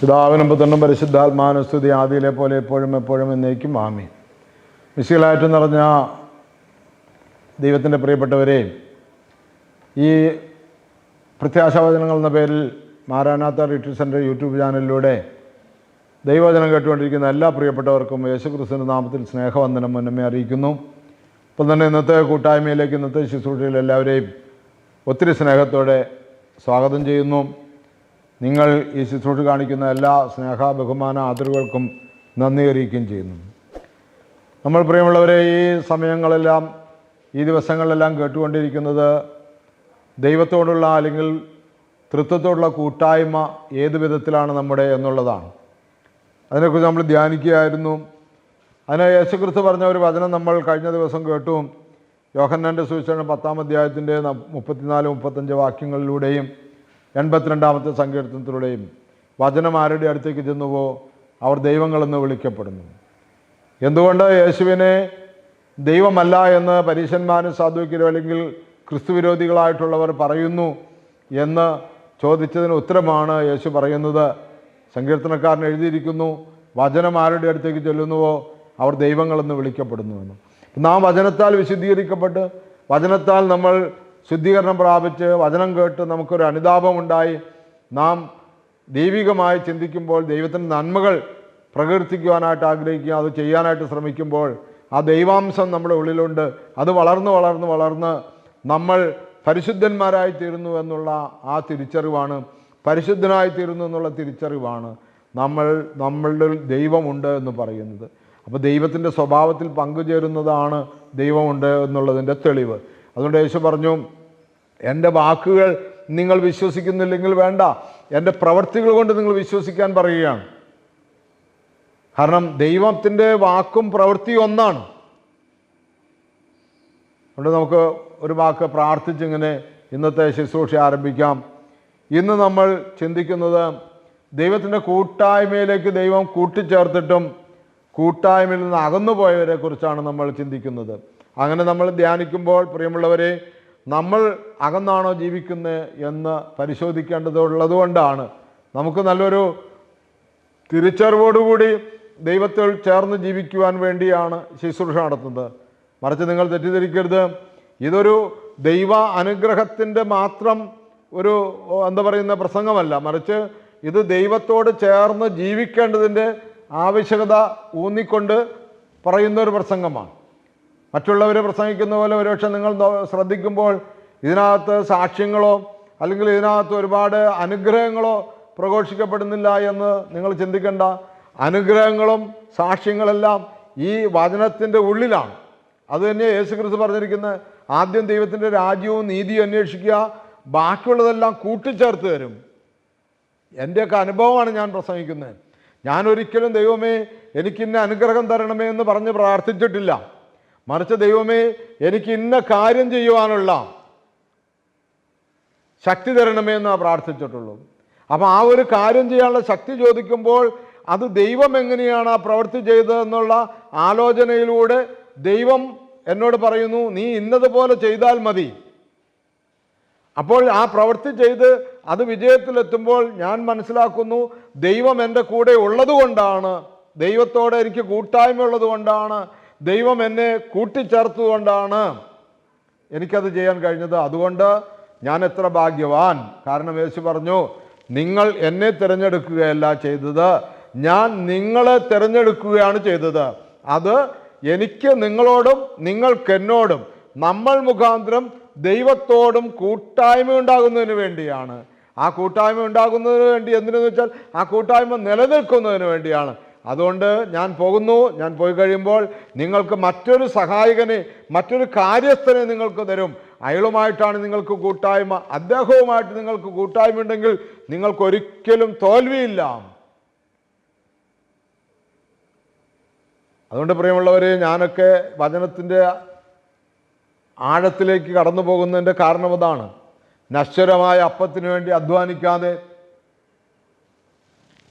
പിതാവിനും പുത്രനും പരിശുദ്ധാത്മാനും സ്തുതി ആദിയിലെ പോലെ എപ്പോഴും എപ്പോഴും എന്നേക്കും ആമി മിശികളായിട്ട് നിറഞ്ഞ ദൈവത്തിന്റെ പ്രിയപ്പെട്ടവരെ ഈ പ്രത്യാശാവചനങ്ങൾ എന്ന പേരിൽ മാരാനാത്ത റിട്രീറ്റ് സെന്റർ യൂട്യൂബ് ചാനലിലൂടെ ദൈവവചനം കേട്ടുകൊണ്ടിരിക്കുന്ന എല്ലാ പ്രിയപ്പെട്ടവർക്കും യേശുക്രിസ്തുവിന്റെ നാമത്തിൽ സ്നേഹവന്ദനം മുന്നമേ അറിയിക്കുന്നു. ഇപ്പം തന്നെ ഇന്നത്തെ കൂട്ടായ്മയിലേക്ക് ഇന്നത്തെ ശുശ്രൂഷയിൽ എല്ലാവരെയും ഒത്തിരി സ്നേഹത്തോടെ സ്വാഗതം ചെയ്യുന്നു. നിങ്ങൾ ഈ ശുശ്രൂഷ കാണിക്കുന്ന എല്ലാ സ്നേഹ ബഹുമാന ആദരവുകൾക്കും നന്ദി അറിയിക്കുകയും ചെയ്യുന്നു. നമ്മൾ പ്രിയമുള്ളവരെ ഈ സമയങ്ങളെല്ലാം ഈ ദിവസങ്ങളിലെല്ലാം കേട്ടുകൊണ്ടിരിക്കുന്നത് ദൈവത്തോടുള്ള അല്ലെങ്കിൽ തൃത്വത്തോടുള്ള കൂട്ടായ്മ ഏത് വിധത്തിലാണ് നമ്മുടെ എന്നുള്ളതാണ്. അതിനെക്കുറിച്ച് നമ്മൾ ധ്യാനിക്കുകയായിരുന്നു. അതിന് യേശുക്രിസ്തു പറഞ്ഞ ഒരു വചനം നമ്മൾ കഴിഞ്ഞ ദിവസം കേട്ടു. യോഹന്നാന്റെ സുവിശേഷം പത്താം അധ്യായത്തിന്റെ മുപ്പത്തിനാല് മുപ്പത്തഞ്ച് വാക്യങ്ങളിലൂടെയും എൺപത്തിരണ്ടാമത്തെ സങ്കീർത്തനത്തിലൂടെയും വചനം ആരുടെ അടുത്തേക്ക് ചെന്നുവോ അവർ ദൈവങ്ങളെന്ന് വിളിക്കപ്പെടുന്നു. എന്തുകൊണ്ട് യേശുവിനെ ദൈവമല്ല എന്ന് പരീശന്മാരും സാധുക്കരും അല്ലെങ്കിൽ ക്രിസ്തുവിരോധികളായിട്ടുള്ളവർ പറയുന്നു എന്ന് ചോദിച്ചതിന് ഉത്തരമാണ് യേശു പറയുന്നത്. സങ്കീർത്തനക്കാരൻ എഴുതിയിരിക്കുന്നു വചനം ആരുടെ അടുത്തേക്ക് ചെല്ലുന്നുവോ അവർ ദൈവങ്ങളെന്ന് വിളിക്കപ്പെടുന്നുവെന്ന് നാം വചനത്താൽ വിശുദ്ധീകരിക്കപ്പെട്ട് വചനത്താൽ നമ്മൾ ശുദ്ധീകരണം പ്രാപിച്ച് വചനം കേട്ട് നമുക്കൊരു അനുതാപം ഉണ്ടായി നാം ദൈവികമായി ചിന്തിക്കുമ്പോൾ ദൈവത്തിന്റെ നന്മകൾ പ്രകീർത്തിക്കുവാനായിട്ട് ആഗ്രഹിക്കുക അത് ചെയ്യാനായിട്ട് ശ്രമിക്കുമ്പോൾ ആ ദൈവാംശം നമ്മുടെ ഉള്ളിലുണ്ട്. അത് വളർന്ന് വളർന്ന് വളർന്ന് നമ്മൾ പരിശുദ്ധന്മാരായി തീരുന്നു എന്നുള്ള ആ തിരിച്ചറിവാണ്. പരിശുദ്ധനായി തീരുന്നു എന്നുള്ള തിരിച്ചറിവാണ് നമ്മൾ നമ്മളുടെ ദൈവമുണ്ട് എന്ന് പറയുന്നത്. അപ്പോൾ ദൈവത്തിന്റെ സ്വഭാവത്തിൽ പങ്കുചേരുന്നതാണ് ദൈവമുണ്ട് എന്നുള്ളതിന്റെ തെളിവ്. അതുകൊണ്ട് യേശു പറഞ്ഞു എന്റെ വാക്കുകൾ നിങ്ങൾ വിശ്വസിക്കുന്നില്ലെങ്കിൽ വേണ്ട. എന്റെ പ്രവർത്തികൾ കൊണ്ട് നിങ്ങൾ വിശ്വസിക്കാൻ പറയുകയാണ്. കാരണം ദൈവത്തിന്റെ വാക്കും പ്രവൃത്തിയും ഒന്നാണ്. അതുകൊണ്ട് നമുക്ക് ഒരു വാക്ക് പ്രാർത്ഥിച്ചിങ്ങനെ ഇന്നത്തെ ശുശ്രൂഷ ആരംഭിക്കാം. ഇന്ന് നമ്മൾ ചിന്തിക്കുന്നത് ദൈവത്തിന്റെ കൂട്ടായ്മയിലേക്ക് ദൈവം കൂട്ടിച്ചേർത്തിട്ടും കൂട്ടായ്മയിൽ നിന്ന് അകന്നു പോയവരെ കുറിച്ചാണ് നമ്മൾ ചിന്തിക്കുന്നത്. അങ്ങനെ നമ്മൾ ധ്യാനിക്കുമ്പോൾ പ്രിയമുള്ളവരെ നമ്മൾ അകന്നാണോ ജീവിക്കുന്നത് എന്ന് പരിശോധിക്കേണ്ടതുള്ളതുകൊണ്ടാണ്. നമുക്ക് നല്ലൊരു തിരിച്ചറിവോടുകൂടി ദൈവത്തിൽ ചേർന്ന് ജീവിക്കുവാൻ വേണ്ടിയാണ് ശുശ്രൂഷ നടത്തുന്നത്. മറിച്ച് നിങ്ങൾ തെറ്റിദ്ധരിക്കരുത്. ഇതൊരു ദൈവ അനുഗ്രഹത്തിന്റെ മാത്രം ഒരു എന്താ പറയുന്ന പ്രസംഗമല്ല. മറിച്ച് ഇത് ദൈവത്തോട് ചേർന്ന് ജീവിക്കേണ്ടതിന്റെ ആവശ്യകത ഊന്നിക്കൊണ്ട് പറയുന്ന ഒരു പ്രസംഗമാണ്. മറ്റുള്ളവർ പ്രസംഗിക്കുന്ന പോലെ ഒരുപക്ഷെ നിങ്ങൾ ശ്രദ്ധിക്കുമ്പോൾ ഇതിനകത്ത് സാക്ഷ്യങ്ങളോ അല്ലെങ്കിൽ ഇതിനകത്ത് ഒരുപാട് അനുഗ്രഹങ്ങളോ പ്രഘോഷിക്കപ്പെടുന്നില്ല എന്ന് നിങ്ങൾ ചിന്തിക്കേണ്ട. അനുഗ്രഹങ്ങളും സാക്ഷ്യങ്ങളെല്ലാം ഈ വചനത്തിന്റെ ഉള്ളിലാണ്. അത് തന്നെ യേശു ക്രിസ്തു പറഞ്ഞിരിക്കുന്നത് ആദ്യം ദൈവത്തിന്റെ രാജ്യവും നീതിയും അന്വേഷിക്കുക ബാക്കിയുള്ളതെല്ലാം കൂട്ടിച്ചേർത്ത് തരും. എന്റെയൊക്കെ അനുഭവമാണ് ഞാൻ പ്രസംഗിക്കുന്നത്. ഞാനൊരിക്കലും ദൈവമേ എനിക്ക് ഇന്ന അനുഗ്രഹം തരണമേ എന്ന് പറഞ്ഞ് പ്രാർത്ഥിച്ചിട്ടില്ല. മറിച്ച് ദൈവമേ എനിക്ക് ഇന്ന കാര്യം ചെയ്യുവാനുള്ള ശക്തി തരണമേ എന്ന് പ്രാർത്ഥിച്ചിട്ടുള്ളൂ. അപ്പം ആ ഒരു കാര്യം ചെയ്യാനുള്ള ശക്തി ചോദിക്കുമ്പോൾ അത് ദൈവം എങ്ങനെയാണ് ആ പ്രവൃത്തി ചെയ്തതെന്നുള്ള ആലോചനയിലൂടെ ദൈവം എന്നോട് പറയുന്നു നീ ഇന്നതുപോലെ ചെയ്താൽ മതി. അപ്പോൾ ആ പ്രവൃത്തി ചെയ്ത് അത് വിജയത്തിലെത്തുമ്പോൾ ഞാൻ മനസ്സിലാക്കുന്നു ദൈവം എന്റെ കൂടെ ഉള്ളതുകൊണ്ടാണ് ദൈവത്തോടെ എനിക്ക് കൂട്ടായ്മ ഉള്ളത് കൊണ്ടാണ് ദൈവം എന്നെ കൂട്ടിച്ചേർത്തുകൊണ്ടാണ് എനിക്കത് ചെയ്യാൻ കഴിഞ്ഞത്. അതുകൊണ്ട് ഞാൻ എത്ര ഭാഗ്യവാൻ. കാരണം യേശു പറഞ്ഞു നിങ്ങൾ എന്നെ തിരഞ്ഞെടുക്കുകയല്ല ചെയ്തത്. ഞാൻ നിങ്ങളെ തിരഞ്ഞെടുക്കുകയാണ് ചെയ്തത്. അത് എനിക്ക് നിങ്ങളോടും നിങ്ങൾക്കെന്നോടും നമ്മൾ മുഖാന്തരം ദൈവത്തോടും കൂട്ടായ്മ ഉണ്ടാകുന്നതിന് വേണ്ടിയാണ്. ആ കൂട്ടായ്മ ഉണ്ടാകുന്നതിന് വേണ്ടി എന്തിനെന്ന് വെച്ചാൽ ആ കൂട്ടായ്മ നിലനിൽക്കുന്നതിന് വേണ്ടിയാണ്. അതുകൊണ്ട് ഞാൻ പോകുന്നു. ഞാൻ പോയി കഴിയുമ്പോൾ നിങ്ങൾക്ക് മറ്റൊരു സഹായകനെ മറ്റൊരു കാര്യസ്ഥനെ നിങ്ങൾക്ക് തരും. അയാളുമായിട്ടാണ് നിങ്ങൾക്ക് കൂട്ടായ്മ. അദ്ദേഹവുമായിട്ട് നിങ്ങൾക്ക് കൂട്ടായ്മ ഉണ്ടെങ്കിൽ നിങ്ങൾക്ക് ഒരിക്കലും തോൽവിയില്ല. അതുകൊണ്ട് പ്രിയമുള്ളവരെ ഞാനൊക്കെ വചനത്തിന്റെ ആഴത്തിലേക്ക് കടന്നു പോകുന്നതിന്റെ കാരണം അതാണ് നശ്വരമായ അപ്പത്തിന് വേണ്ടി അധ്വാനിക്കാതെ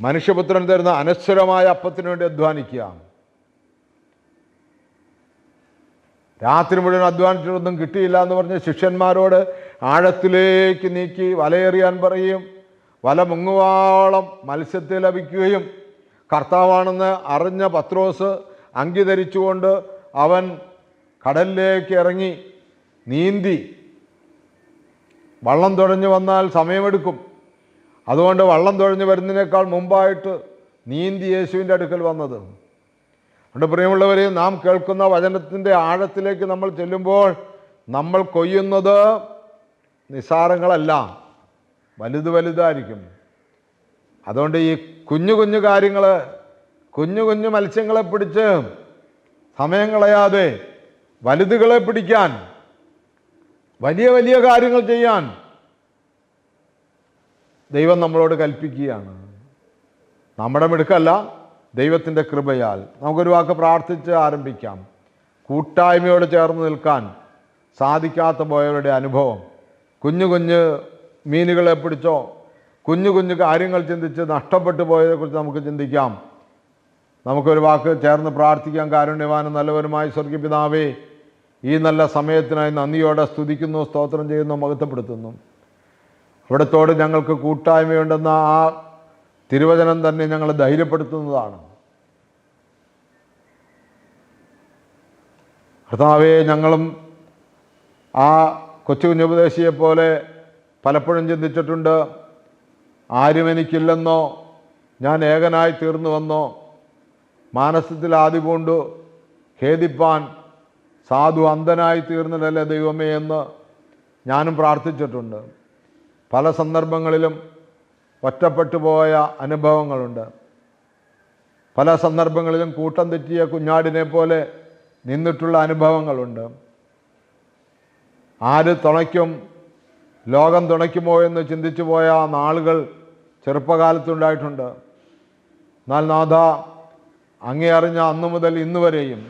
മനുഷ്യപുത്രൻ തരുന്ന അനശ്വരമായ അപ്പത്തിന് വേണ്ടി അധ്വാനിക്കുക. രാത്രി മുഴുവൻ അധ്വാനിച്ചിട്ടൊന്നും കിട്ടിയില്ല എന്ന് പറഞ്ഞ് ശിഷ്യന്മാരോട് ആഴത്തിലേക്ക് നീക്കി വലയെറിയാൻ പറയും. വല മുങ്ങുവാളം മത്സ്യത്തെ ലഭിക്കുകയും കർത്താവാണെന്ന് അറിഞ്ഞ പത്രോസ് അംഗീകരിച്ചുകൊണ്ട് അവൻ കടലിലേക്ക് ഇറങ്ങി നീന്തി. വള്ളം തുഴഞ്ഞു വന്നാൽ സമയമെടുക്കും. അതുകൊണ്ട് വള്ളം തുഴഞ്ഞു വരുന്നതിനേക്കാൾ മുമ്പായിട്ട് നീന്തി യേശുവിന്റെ അടുക്കൽ വന്നത്. അതുകൊണ്ട് പ്രിയമുള്ളവരെ നാം കേൾക്കുന്ന വചനത്തിന്റെ ആഴത്തിലേക്ക് നമ്മൾ ചെല്ലുമ്പോൾ നമ്മൾ കൊയ്യുന്നത് നിസ്സാരങ്ങളല്ല. വലുത് വലുതായിരിക്കും. അതുകൊണ്ട് ഈ കുഞ്ഞു കുഞ്ഞു കാര്യങ്ങൾ കുഞ്ഞു കുഞ്ഞു മത്സ്യങ്ങളെ പിടിച്ച് സമയം കളയാതെ വലുതുകളെ പിടിക്കാൻ വലിയ വലിയ കാര്യങ്ങൾ ചെയ്യാൻ ദൈവം നമ്മളോട് കൽപ്പിക്കുകയാണ്. നമ്മുടെ മിടുക്കല്ല ദൈവത്തിന്റെ കൃപയാൽ. നമുക്കൊരു വാക്ക് പ്രാർത്ഥിച്ച് ആരംഭിക്കാം. കൂട്ടായ്മയോട് ചേർന്ന് നിൽക്കാൻ സാധിക്കാത്ത പോയവരുടെ അനുഭവം. കുഞ്ഞു കുഞ്ഞ് മീനുകളെ പിടിച്ചോ കുഞ്ഞു കുഞ്ഞു കാര്യങ്ങൾ ചിന്തിച്ച് നഷ്ടപ്പെട്ടു പോയതിനെക്കുറിച്ച് നമുക്ക് ചിന്തിക്കാം. നമുക്കൊരു വാക്ക് ചേർന്ന് പ്രാർത്ഥിക്കാം. കാരുണ്യവാനും നല്ലവരുമായ സ്വർഗീയ പിതാവേ ഈ നല്ല സമയത്തിനായി നന്ദിയോടെ സ്തുതിക്കുന്നു സ്തോത്രം ചെയ്യുന്നു മഹത്വപ്പെടുത്തുന്നു. അവിടത്തോട് ഞങ്ങൾക്ക് കൂട്ടായ്മയുണ്ടെന്ന ആ തിരുവചനം തന്നെ ഞങ്ങൾ ധൈര്യപ്പെടുത്തുന്നതാണ്. കർത്താവെ ഞങ്ങളും ആ കൊച്ചു കുഞ്ഞുപദേശിയെ പോലെ പലപ്പോഴും ചിന്തിച്ചിട്ടുണ്ട് ആരും എനിക്കില്ലെന്നോ ഞാൻ ഏകനായി തീർന്നുവെന്നോ മാനസത്തിൽ ആദ്യ പൂണ്ടു ഖേദിപ്പാൻ സാധു അന്ധനായി തീർന്നിട്ടല്ലേ ദൈവമേ എന്ന് ഞാനും പ്രാർത്ഥിച്ചിട്ടുണ്ട്. പല സന്ദർഭങ്ങളിലും ഒറ്റപ്പെട്ടു പോയ അനുഭവങ്ങളുണ്ട്. പല സന്ദർഭങ്ങളിലും കൂട്ടം തെറ്റിയ കുഞ്ഞാടിനെ പോലെ നിന്നിട്ടുള്ള അനുഭവങ്ങളുണ്ട്. ആര് തുണയ്ക്കും ലോകം തുണയ്ക്കുമോ എന്ന് ചിന്തിച്ചു പോയ നാളുകൾ ചെറുപ്പകാലത്തുണ്ടായിട്ടുണ്ട്. എന്നാൽ നാഥ അങ്ങേ അറിഞ്ഞ അന്നു മുതൽ ഇന്ന് വരെയും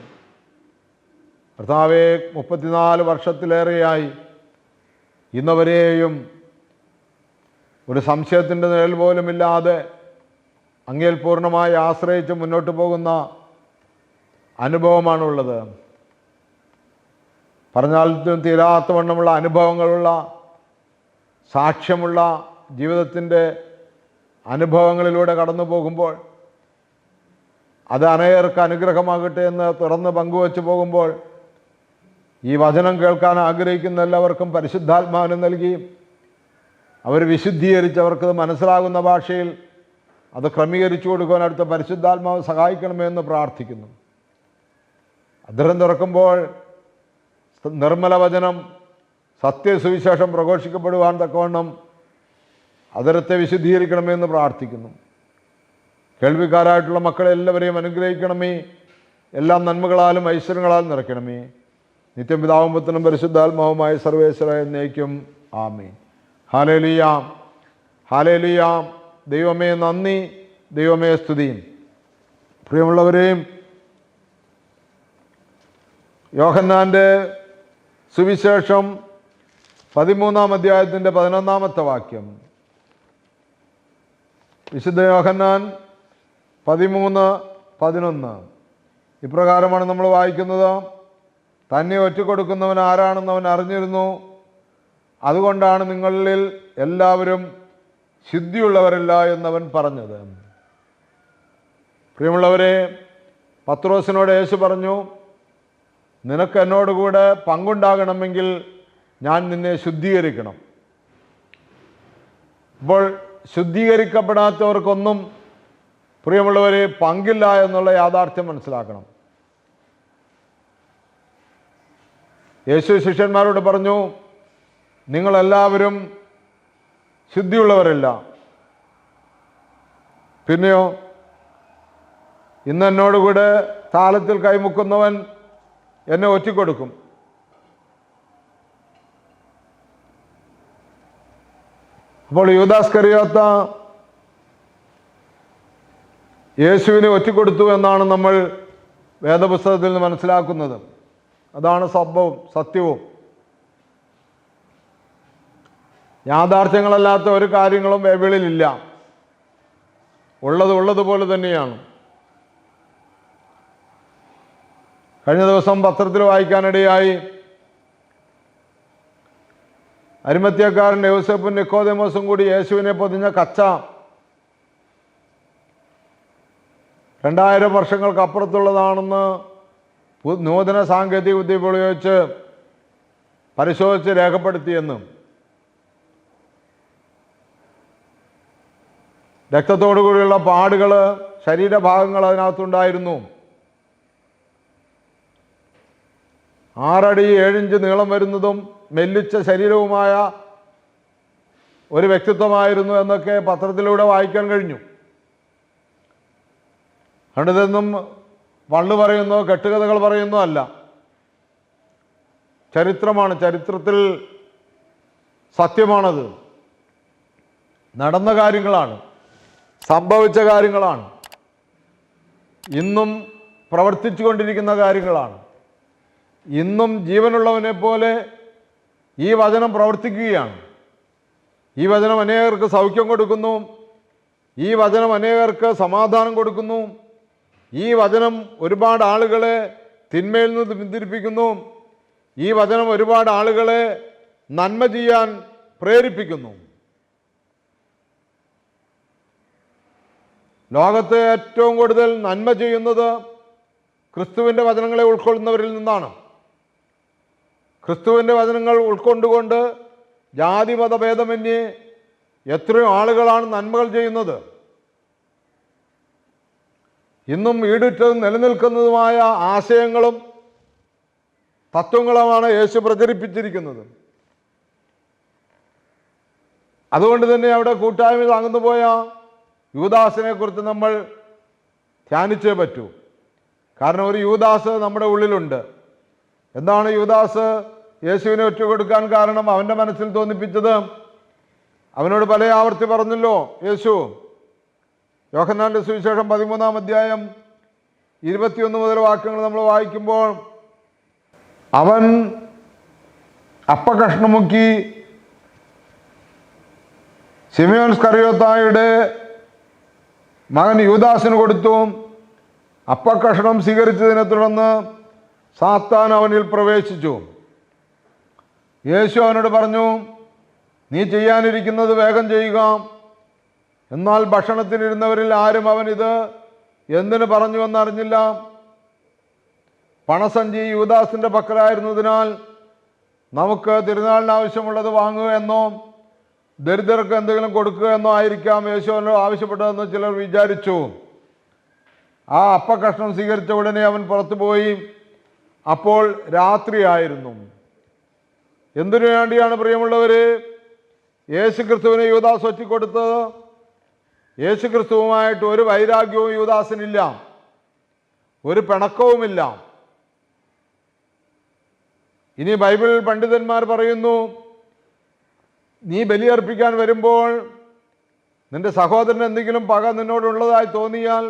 കർത്താവെ മുപ്പത്തിനാല് വർഷത്തിലേറെയായി ഇന്നവരെയും ഒരു സംശയത്തിന്റെ നിഴൽ പോലുമില്ലാതെ അങ്ങേൽ പൂർണമായി ആശ്രയിച്ച് മുന്നോട്ട് പോകുന്ന അനുഭവമാണുള്ളത്. പറഞ്ഞാൽ തീരാത്ത വണ്ണമുള്ള അനുഭവങ്ങളുള്ള സാക്ഷ്യമുള്ള ജീവിതത്തിന്റെ അനുഭവങ്ങളിലൂടെ കടന്നു പോകുമ്പോൾ അത് അനേർക്ക് അനുഗ്രഹമാകട്ടെ എന്ന് തുറന്ന് പങ്കുവച്ച് പോകുമ്പോൾ ഈ വചനം കേൾക്കാൻ ആഗ്രഹിക്കുന്ന എല്ലാവർക്കും പരിശുദ്ധാത്മാവിനെ നൽകി അവർ വിശുദ്ധീകരിച്ച് അവർക്കത് മനസ്സിലാകുന്ന ഭാഷയിൽ അത് ക്രമീകരിച്ചു കൊടുക്കുവാൻ അടുത്ത പരിശുദ്ധാത്മാവ് സഹായിക്കണമെന്ന് പ്രാർത്ഥിക്കുന്നു. അദ്ദേഹം തുറക്കുമ്പോൾ നിർമ്മല വചനം സത്യസുവിശേഷം പ്രഘോഷിക്കപ്പെടുവാൻ തക്കവണ്ണം അതരത്തെ വിശുദ്ധീകരിക്കണമെന്ന് പ്രാർത്ഥിക്കുന്നു. കേൾവിക്കാരായിട്ടുള്ള മക്കളെ എല്ലാവരെയും അനുഗ്രഹിക്കണമേ. എല്ലാം നന്മകളാലും ഐശ്വര്യങ്ങളാലും നിറയ്ക്കണമേ. നിത്യം പിതാവുമ്പത്തിനും പരിശുദ്ധാത്മാവുമായ സർവേശ്വര എന്നേക്കും ആമേ ഹാലേലിയാം. ഹാലേലിയാം. ദൈവമേ നന്ദി ദൈവമേ സ്തുതി. പ്രിയമുള്ളവരെയും യോഹന്നാന്റെ സുവിശേഷം പതിമൂന്നാം അധ്യായത്തിന്റെ പതിനൊന്നാമത്തെ വാക്യം. വിശുദ്ധ യോഹന്നാൻ പതിമൂന്ന് പതിനൊന്ന്. ഇപ്രകാരമാണ് നമ്മൾ വായിക്കുന്നത്. തന്നെ ഒറ്റ കൊടുക്കുന്നവൻ ആരാണെന്ന് അവൻ അറിഞ്ഞിരുന്നു. അതുകൊണ്ടാണ് നിങ്ങളിൽ എല്ലാവരും ശുദ്ധിയുള്ളവരല്ല എന്നവൻ പറഞ്ഞത്. പ്രിയമുള്ളവരെ പത്രോസിനോട് യേശു പറഞ്ഞു നിനക്ക് എന്നോടുകൂടെ പങ്കുണ്ടാകണമെങ്കിൽ ഞാൻ നിന്നെ ശുദ്ധീകരിക്കണം. അപ്പോൾ ശുദ്ധീകരിക്കപ്പെടാത്തവർക്കൊന്നും പ്രിയമുള്ളവരെ പങ്കില്ല എന്നുള്ള യാഥാർത്ഥ്യം മനസ്സിലാക്കണം. യേശു ശിഷ്യന്മാരോട് പറഞ്ഞു നിങ്ങളെല്ലാവരും ശുദ്ധിയുള്ളവരല്ല. പിന്നെയോ ഇന്ന് എന്നോടുകൂടെ താലത്തിൽ കൈമുക്കുന്നവൻ എന്നെ ഒറ്റിക്കൊടുക്കും. അപ്പോൾ യൂദാസ് യേശുവിനെ ഒറ്റിക്കൊടുത്തു എന്നാണ് നമ്മൾ വേദപുസ്തകത്തിൽ നിന്ന് മനസ്സിലാക്കുന്നത്. അതാണ് സംഭവം സത്യവും. യാഥാർത്ഥ്യങ്ങളല്ലാത്ത ഒരു കാര്യങ്ങളും ബൈബിളിലില്ല ഉള്ളത് ഉള്ളതുപോലെ തന്നെയാണ്. കഴിഞ്ഞ ദിവസം പത്രത്തിൽ വായിക്കാനിടയായി അരിമത്യക്കാരൻ യോസഫും നിക്കോദമോസും കൂടി യേശുവിനെ പൊതിഞ്ഞ കച്ച രണ്ടായിരം വർഷങ്ങൾക്ക് അപ്പുറത്തുള്ളതാണെന്ന് നൂതന സാങ്കേതിക വിദ്യ ഉപയോഗിച്ച് പരിശോധിച്ച് രേഖപ്പെടുത്തിയെന്നും രക്തത്തോടു കൂടിയുള്ള പാടുകൾ ശരീരഭാഗങ്ങൾ അതിനകത്തുണ്ടായിരുന്നു. ആറടി ഏഴിഞ്ച് നീളം വരുന്നതും മെല്ലിച്ച ശരീരവുമായ ഒരു വ്യക്തിത്വമായിരുന്നു എന്നൊക്കെ പത്രത്തിലൂടെ വായിക്കാൻ കഴിഞ്ഞു. അതുകൊണ്ട് ഇതൊന്നും വള്ളു പറയുന്നോ കെട്ടുകഥകൾ പറയുന്നോ അല്ല. ചരിത്രമാണ്. ചരിത്രത്തിൽ സത്യമാണത്. നടന്ന കാര്യങ്ങളാണ്. സംഭവിച്ച കാര്യങ്ങളാണ്. ഇന്നും പ്രവർത്തിച്ചു കൊണ്ടിരിക്കുന്ന കാര്യങ്ങളാണ്. ഇന്നും ജീവനുള്ളവനെ പോലെ ഈ വചനം പ്രവർത്തിക്കുകയാണ്. ഈ വചനം അനേകർക്ക് സൗഖ്യം കൊടുക്കുന്നു. ഈ വചനം അനേകർക്ക് സമാധാനം കൊടുക്കുന്നു. ഈ വചനം ഒരുപാട് ആളുകളെ തിന്മയിൽ നിന്ന് പിന്തിരിപ്പിക്കുന്നു. ഈ വചനം ഒരുപാട് ആളുകളെ നന്മ ചെയ്യാൻ പ്രേരിപ്പിക്കുന്നു. ലോകത്ത് ഏറ്റവും കൂടുതൽ നന്മ ചെയ്യുന്നത് ക്രിസ്തുവിന്റെ വചനങ്ങളെ ഉൾക്കൊള്ളുന്നവരിൽ നിന്നാണ്. ക്രിസ്തുവിന്റെ വചനങ്ങൾ ഉൾക്കൊണ്ടുകൊണ്ട് ജാതി മതഭേദമന്യേ എത്രയോ ആളുകളാണ് നന്മകൾ ചെയ്യുന്നത്. ഇന്നും ഈടുറ്റതും നിലനിൽക്കുന്നതുമായ ആശയങ്ങളും തത്വങ്ങളുമാണ് യേശു പ്രചരിപ്പിച്ചിരിക്കുന്നത്. അതുകൊണ്ട് തന്നെ അവിടെ കൂട്ടായ്മ താങ്ങുന്നു പോയ യൂദാസിനെ കുറിച്ച് നമ്മൾ ധ്യാനിച്ചേ പറ്റൂ. കാരണം ഒരു യൂദാസ് നമ്മുടെ ഉള്ളിലുണ്ട്. എന്താണ് യൂദാസ് യേശുവിനെ ഒറ്റ കൊടുക്കാൻ കാരണം? അവന്റെ മനസ്സിൽ തോന്നിപ്പിച്ചത് അവനോട് പല ആവർത്തി പറഞ്ഞല്ലോ യേശു യോഹന്നാന്റെ സുവിശേഷം പതിമൂന്നാം അധ്യായം ഇരുപത്തിയൊന്ന് മുതൽ വാക്യങ്ങൾ നമ്മൾ വായിക്കുമ്പോൾ അവൻ അപ്പകഷ്ണമുക്കി സിമിയോൻസ് സിമിയോൻ സ്കറിയോത്തായുടെ മകൻ യുവദാസിന് കൊടുത്തു. അപ്പക്കഷണം സ്വീകരിച്ചതിനെ തുടർന്ന് സാത്താൻ അവനിൽ പ്രവേശിച്ചു. യേശു അവനോട് പറഞ്ഞു നീ ചെയ്യാനിരിക്കുന്നത് വേഗം ചെയ്യുക. എന്നാൽ ഭക്ഷണത്തിനിരുന്നവരിൽ ആരും അവൻ ഇത് എന്തിനു പറഞ്ഞുവെന്നറിഞ്ഞില്ല പണസഞ്ചി യുവദാസിന്റെ പക്കലായിരുന്നതിനാൽ നമുക്ക് തിരുനാളിന് ആവശ്യമുള്ളത് വാങ്ങുക എന്നോ ദരിദ്രർക്ക് എന്തെങ്കിലും കൊടുക്കുക എന്നോ ആയിരിക്കാം യേശുവിനോട് ആവശ്യപ്പെട്ടതെന്ന് ചിലർ വിചാരിച്ചു. ആ അപ്പക്കഷ്ണം സ്വീകരിച്ച ഉടനെ അവൻ പുറത്തു പോയി. അപ്പോൾ രാത്രിയായിരുന്നു. എന്തിനു വേണ്ടിയാണ് പ്രിയമുള്ളവര് യേശു ക്രിസ്തുവിനെ യുവദാസ് ഒറ്റിക്കൊടുത്തത് യേശു ക്രിസ്തുവുമായിട്ട് ഒരു വൈരാഗ്യവും യുവദാസിനില്ല ഒരു പിണക്കവുമില്ല. ഇനി ബൈബിൾ പണ്ഡിതന്മാർ പറയുന്നു നീ ബലിയർപ്പിക്കാൻ വരുമ്പോൾ നിന്റെ സഹോദരൻ എന്തെങ്കിലും പക നിന്നോടുള്ളതായി തോന്നിയാൽ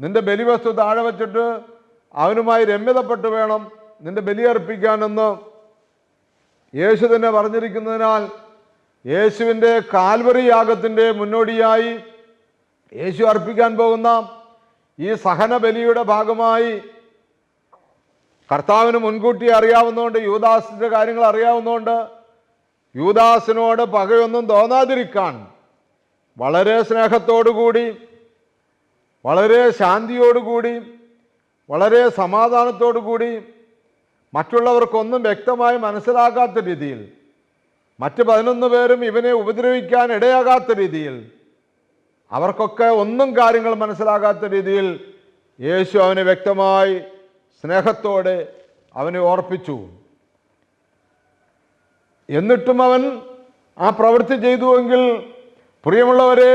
നിന്റെ ബലിവസ്തു താഴെ വച്ചിട്ട് അവനുമായി രമ്യതപ്പെട്ട് വേണം നിന്റെ ബലിയർപ്പിക്കാനെന്ന് യേശു തന്നെ പറഞ്ഞിരിക്കുന്നതിനാൽ യേശുവിന്റെ കാൽവറി യാഗത്തിന്റെ മുന്നോടിയായി യേശു അർപ്പിക്കാൻ പോകുന്ന ഈ സഹന ബലിയുടെ ഭാഗമായി കർത്താവിന് മുൻകൂട്ടി അറിയാവുന്നതുകൊണ്ട് യുവദാസിന്റെ കാര്യങ്ങൾ അറിയാവുന്നതുകൊണ്ട് യൂദാസിനോട് പകയൊന്നും തോന്നാതിരിക്കാൻ വളരെ സ്നേഹത്തോടുകൂടി വളരെ ശാന്തിയോടുകൂടി വളരെ സമാധാനത്തോടുകൂടി മറ്റുള്ളവർക്കൊന്നും വ്യക്തമായി മനസ്സിലാകാത്ത രീതിയിൽ മറ്റ് പതിനൊന്ന് പേരും ഇവനെ ഉപദ്രവിക്കാൻ ഇടയാകാത്ത രീതിയിൽ അവർക്കൊക്കെ ഒന്നും കാര്യങ്ങൾ മനസ്സിലാകാത്ത രീതിയിൽ യേശു അവനെ വ്യക്തമായി സ്നേഹത്തോടെ അവനെ ഓർപ്പിച്ചു. എന്നിട്ടും അവൻ ആ പ്രവൃത്തി ചെയ്തുവെങ്കിൽ പ്രിയമുള്ളവരെ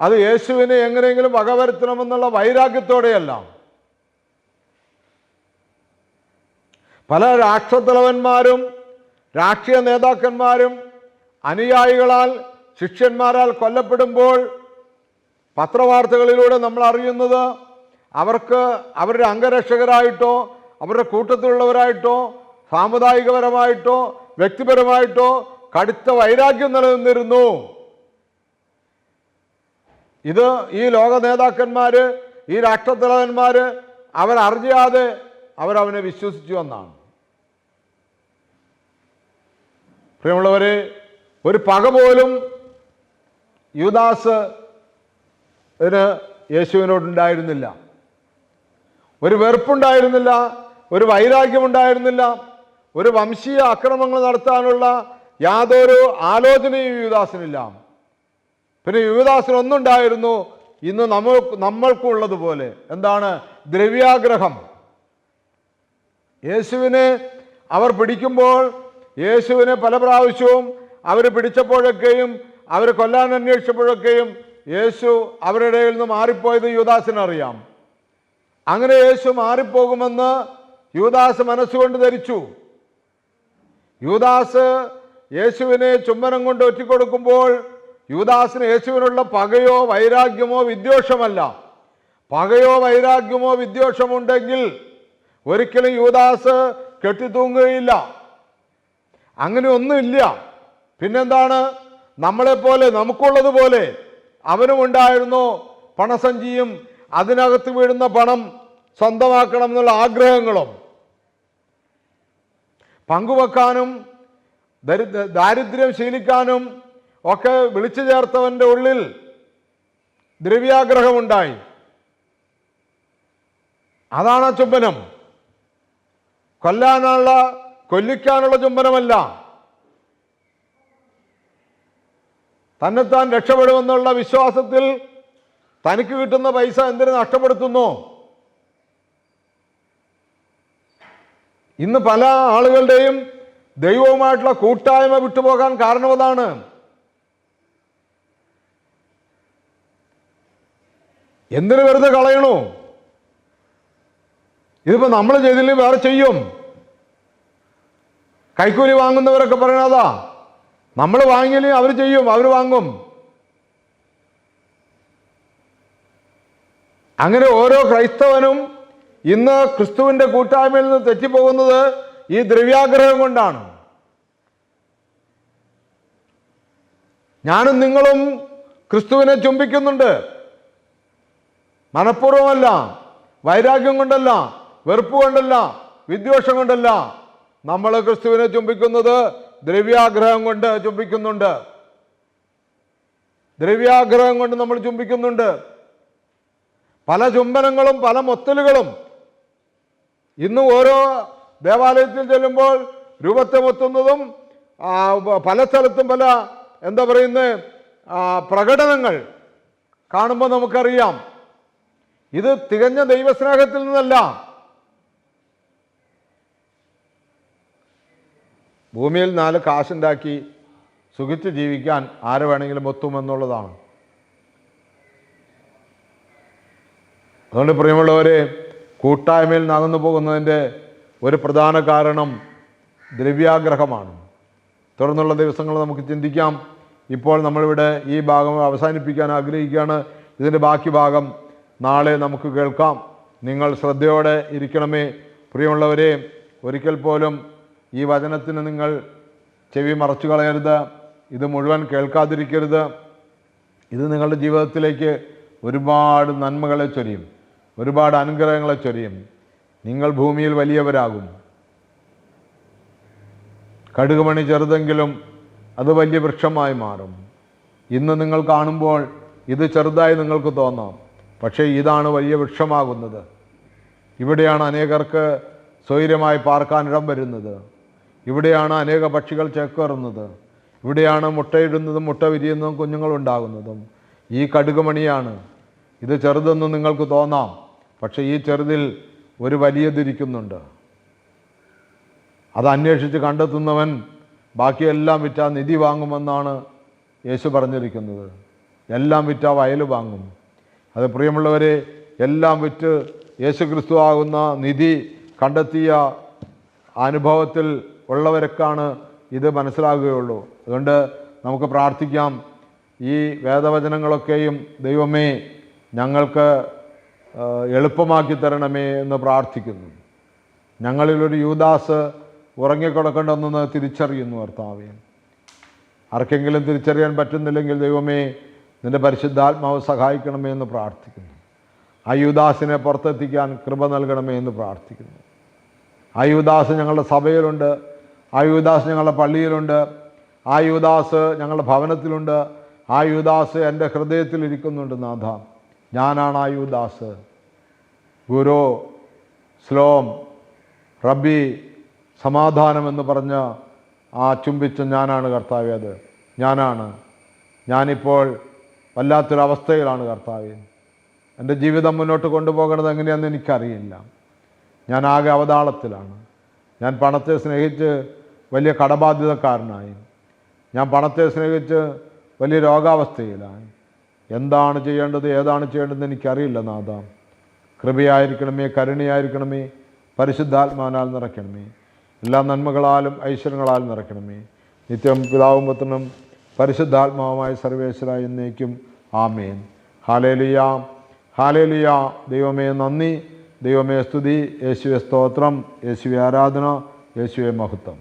അത് യേശുവിനെ എങ്ങനെയെങ്കിലും വകവരുത്തണമെന്നുള്ള വൈരാഗ്യത്തോടെയല്ല. പല രാഷ്ട്രത്തലവന്മാരും രാഷ്ട്രീയ നേതാക്കന്മാരും അനുയായികളാൽ ശിഷ്യന്മാരാൽ കൊല്ലപ്പെടുമ്പോൾ പത്രവാർത്തകളിലൂടെ നമ്മൾ അറിയുന്നത് അവർക്ക് അവരുടെ അംഗരക്ഷകരായിട്ടോ അവരുടെ കൂട്ടത്തിലുള്ളവരായിട്ടോ സാമുദായികപരമായിട്ടോ വ്യക്തിപരമായിട്ടോ കടുത്ത വൈരാഗ്യം നിലനിന്നിരുന്നു. ഇത് ഈ ലോക നേതാക്കന്മാര് ഈ രാഷ്ട്രത്തലവന്മാർ അവരറിയാതെ അവരവനെ വിശ്വസിച്ചു എന്നാണ്. പ്രിയമുള്ളവരെ ഒരു പക പോലും യുദാസ് ഇതിന് യേശുവിനോടുണ്ടായിരുന്നില്ല. ഒരു വെറുപ്പുണ്ടായിരുന്നില്ല ഒരു വൈരാഗ്യമുണ്ടായിരുന്നില്ല. ഒരു വംശീയ ആക്രമണങ്ങൾ നടത്താനുള്ള യാതൊരു ആലോചനയും യുവദാസിനില്ല. പിന്നെ യുവദാസൻ ഒന്നുണ്ടായിരുന്നു ഇന്ന് നമ്മൾ നമ്മൾക്കുള്ളതുപോലെ. എന്താണ്? ദ്രവ്യാഗ്രഹം. യേശുവിനെ അവർ പിടിക്കുമ്പോൾ യേശുവിനെ പല പ്രാവശ്യവും അവർ പിടിച്ചപ്പോഴൊക്കെയും അവർ കൊല്ലാൻ അന്വേഷിച്ചപ്പോഴൊക്കെയും യേശു അവരുടെ ഇടയിൽ നിന്ന് മാറിപ്പോയത് യുവദാസിനറിയാം. അങ്ങനെ യേശു മാറിപ്പോകുമെന്ന് യുവദാസ് മനസ്സുകൊണ്ട് ധരിച്ചു. യുവദാസ് യേശുവിനെ ചുംബനം കൊണ്ട് ഒറ്റിക്കൊടുക്കുമ്പോൾ യുവദാസിന് യേശുവിനുള്ള പകയോ വൈരാഗ്യമോ വിദ്വേഷമല്ല. പകയോ വൈരാഗ്യമോ വിദ്വേഷമുണ്ടെങ്കിൽ ഒരിക്കലും യുവദാസ് കെട്ടിത്തൂങ്ങുകയില്ല. അങ്ങനെ ഒന്നുമില്ല. പിന്നെന്താണ്? നമ്മളെപ്പോലെ നമുക്കുള്ളതുപോലെ അവനും ഉണ്ടായിരുന്നു പണസഞ്ചിയും അതിനകത്ത് വീഴുന്ന പണം സ്വന്തമാക്കണം എന്നുള്ള ആഗ്രഹങ്ങളും പങ്കുവെക്കാനും ദരി ദാരിദ്ര്യം ശീലിക്കാനും ഒക്കെ വിളിച്ചു ചേർത്തവന്റെ ഉള്ളിൽ ദ്രവ്യാഗ്രഹമുണ്ടായി. അതാണ് ആ ചുംബനം. കൊല്ലാനുള്ള കൊല്ലിക്കാനുള്ള ചുംബനമല്ല. തന്നെത്താൻ രക്ഷപ്പെടുമെന്നുള്ള വിശ്വാസത്തിൽ തനിക്ക് കിട്ടുന്ന പൈസ എന്തിനു നഷ്ടപ്പെടുത്തുന്നു? ഇന്ന് പല ആളുകളുടെയും ദൈവവുമായിട്ടുള്ള കൂട്ടായ്മ വിട്ടുപോകാൻ കാരണമതാണ് എന്തിനു വെറുതെ കളയണു? ഇതിപ്പോ നമ്മൾ ചെയ്തില്ലെങ്കിൽ വേറെ ചെയ്യും. കൈക്കൂലി വാങ്ങുന്നവരൊക്കെ പറയണതാ നമ്മൾ വാങ്ങിയില്ലെങ്കിൽ അവർ ചെയ്യും അവർ വാങ്ങും. അങ്ങനെ ഓരോ ക്രൈസ്തവനും ഇന്ന് ക്രിസ്തുവിന്റെ കൂട്ടായ്മയിൽ നിന്ന് തെറ്റിപ്പോകുന്നത് ഈ ദ്രവ്യാഗ്രഹം കൊണ്ടാണ്. ഞാനും നിങ്ങളും ക്രിസ്തുവിനെ ചുംബിക്കുന്നുണ്ട്. മനഃപൂർവമല്ല വൈരാഗ്യം കൊണ്ടല്ല വെറുപ്പ് കൊണ്ടല്ല വിദ്വേഷം കൊണ്ടല്ല. നമ്മൾ ക്രിസ്തുവിനെ ചുംബിക്കുന്നത് ദ്രവ്യാഗ്രഹം കൊണ്ട് ചുംബിക്കുന്നുണ്ട്. ദ്രവ്യാഗ്രഹം കൊണ്ട് നമ്മൾ ചുംബിക്കുന്നുണ്ട്. പല ചുംബനങ്ങളും പല മൊത്തലുകളും ഇന്ന് ഓരോ ദേവാലയത്തിൽ ചെല്ലുമ്പോൾ രൂപത്തെ മുത്തുന്നതും പല സ്ഥലത്തും പല എന്താ പറയുന്നത് പ്രകടനങ്ങൾ കാണുമ്പോൾ നമുക്കറിയാം. ഇത് തികഞ്ഞ ദൈവസ്നേഹത്തിൽ നിന്നല്ല. ഭൂമിയിൽ നാല് കാശുണ്ടാക്കി സുഖിച്ച് ജീവിക്കാൻ ആരെ വേണമെങ്കിലും ഒത്തുമെന്നുള്ളതാണ് അതുകൊണ്ട് പ്രിയമുള്ളവരെ കൂട്ടായ്മയിൽ നടന്നു പോകുന്നതിന്റെ ഒരു പ്രധാന കാരണം ദ്രവ്യാഗ്രഹമാണ്. തുടർന്നുള്ള ദിവസങ്ങൾ നമുക്ക് ചിന്തിക്കാം. ഇപ്പോൾ നമ്മളിവിടെ ഈ ഭാഗം അവസാനിപ്പിക്കാൻ ആഗ്രഹിക്കുകയാണ്. ഇതിന്റെ ബാക്കി ഭാഗം നാളെ നമുക്ക് കേൾക്കാം. നിങ്ങൾ ശ്രദ്ധയോടെ ഇരിക്കണമേ. പ്രിയമുള്ളവരെ ഒരിക്കൽ പോലും ഈ വചനത്തിന് നിങ്ങൾ ചെവി മറച്ചു കളയരുത്. ഇത് മുഴുവൻ കേൾക്കാതിരിക്കരുത്. ഇത് നിങ്ങളുടെ ജീവിതത്തിലേക്ക് ഒരുപാട് നന്മകളെ ചൊരിയും. ഒരുപാട് അനുഗ്രഹങ്ങളെ ചൊരിയും. നിങ്ങൾ ഭൂമിയിൽ വലിയവരാകും. കടുകുമണി ചെറുതെങ്കിലും അത് വലിയ വൃക്ഷമായി മാറും. ഇന്ന് നിങ്ങൾ കാണുമ്പോൾ ഇത് ചെറുതായി നിങ്ങൾക്ക് തോന്നാം. പക്ഷേ ഇതാണ് വലിയ വൃക്ഷമാകുന്നത്. ഇവിടെയാണ് അനേകർക്ക് സ്വൈര്യമായി പാർക്കാൻ ഇടം വരുന്നത്. ഇവിടെയാണ് അനേക പക്ഷികൾ ചേക്കേറുന്നത്. ഇവിടെയാണ് മുട്ടയിടുന്നതും മുട്ട വിരിയുന്നതും കുഞ്ഞുങ്ങളുണ്ടാകുന്നതും. ഈ കടുകുമണിയാണ് ഇത് ചെറുതെന്ന് നിങ്ങൾക്ക് തോന്നാം പക്ഷേ ഈ ചെറുതിൽ ഒരു വലിയതിരിക്കുന്നുണ്ട്. അത് അന്വേഷിച്ച് കണ്ടെത്തുന്നവൻ ബാക്കിയെല്ലാം വിറ്റാ നിധി വാങ്ങുമെന്നാണ് യേശു പറഞ്ഞിരിക്കുന്നത്. എല്ലാം വിറ്റാ വയൽ വാങ്ങും. അത് പ്രിയമുള്ളവരെ എല്ലാം വിറ്റ് യേശു ക്രിസ്തു ആകുന്ന നിധി കണ്ടെത്തിയ അനുഭവത്തിൽ ഉള്ളവരൊക്കെയാണ് ഇത് മനസ്സിലാകുകയുള്ളൂ. അതുകൊണ്ട് നമുക്ക് പ്രാർത്ഥിക്കാം. ഈ വേദവചനങ്ങളൊക്കെയും ദൈവമേ ഞങ്ങൾക്ക് എളുപ്പമാക്കി തരണമേ എന്ന് പ്രാർത്ഥിക്കുന്നു. ഞങ്ങളിലൊരു യൂദാസ് ഉറങ്ങിക്കിടക്കേണ്ടെന്ന് തിരിച്ചറിയുന്നു കർത്താവേ. ആർക്കെങ്കിലും തിരിച്ചറിയാൻ പറ്റുന്നില്ലെങ്കിൽ ദൈവമേ നിന്റെ പരിശുദ്ധാത്മാവ് സഹായിക്കണമേ എന്ന് പ്രാർത്ഥിക്കുന്നു. ആ യുദാസിനെ പുറത്തെത്തിക്കാൻ കൃപ നൽകണമേ എന്ന് പ്രാർത്ഥിക്കുന്നു. ആ യുദാസ് ഞങ്ങളുടെ സഭയിലുണ്ട്. ആ യുദാസ് ഞങ്ങളുടെ പള്ളിയിലുണ്ട്. ആ യുവദാസ് ഞങ്ങളുടെ ഭവനത്തിലുണ്ട്. ആ യുവദാസ് എന്റെ ഹൃദയത്തിലിരിക്കുന്നുണ്ട് നാഥ. ഞാനാണ് ആയുദാസ്. ഗുരു സ്ലോം റബ്ബി സമാധാനം എന്ന് പറഞ്ഞ് ആ ചുംബിച്ച ഞാനാണ് കർത്താവേ അത്. ഞാനാണ്. ഞാനിപ്പോൾ വല്ലാത്തൊരവസ്ഥയിലാണ് കർത്താവേ. എന്റെ ജീവിതം മുന്നോട്ട് കൊണ്ടുപോകണത് എങ്ങനെയാണെന്ന് എനിക്കറിയില്ല. ഞാൻ ആകെ അവതാളത്തിലാണ്. ഞാൻ പണത്തെ സ്നേഹിച്ച് വലിയ കടബാധ്യതക്കാരനായി. ഞാൻ പണത്തെ സ്നേഹിച്ച് വലിയ രോഗാവസ്ഥയിലായി എന്താണ് ചെയ്യേണ്ടത് ഏതാണ് ചെയ്യേണ്ടതെന്ന് എനിക്കറിയില്ല നാഥ. കൃപയായിരിക്കണമേ കരുണയായിരിക്കണമേ പരിശുദ്ധാത്മാനാൽ നിറയ്ക്കണമേ എല്ലാ നന്മകളാലും ഐശ്വര്യങ്ങളാലും നിറയ്ക്കണമേ. നിത്യം പിതാവും പുത്രനും പരിശുദ്ധാത്മാവുമായ സർവേശ്വര എന്നേക്കും ആമേൻ. Hallelujah hallelujah. ദൈവമേ നന്ദി. ദൈവമേ സ്തുതി. യേശുവെ സ്തോത്രം. യേശുവെ ആരാധന. യേശുവെ മഹത്വം.